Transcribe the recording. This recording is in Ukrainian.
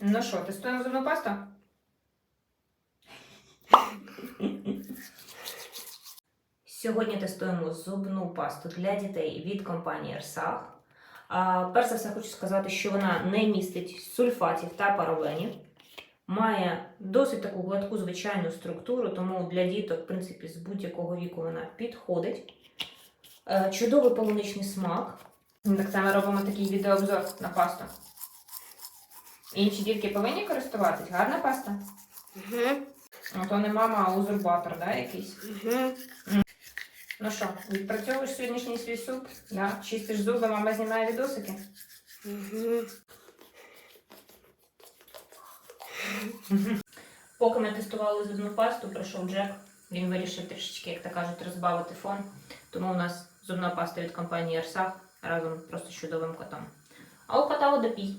Ну що, тестуємо зубну пасту? Сьогодні тестуємо зубну пасту для дітей від компанії Ерсах. Перш за все хочу сказати, що вона не містить сульфатів та парабенів. Має досить таку гладку звичайну структуру, тому для діток, в принципі, з будь-якого віку вона підходить. Е, Чудовий полуничний смак. Так само робимо такий відеообзор на пасту. Інші дітки повинні користуватись. Гарна паста. Угу. Ну, то не мама, а узурпатор, да, якийсь. Угу. Ну що, відпрацьовуєш сьогоднішній свій суп? Да? Чистиш зуби, мама знімає відосики. Угу. Поки ми тестували зубну пасту, прийшов Джек. Він вирішив трішечки, як то кажуть, розбавити фон. Тому у нас зубна паста від компанії Ерсах разом просто з чудовим котом. А у кота водопій.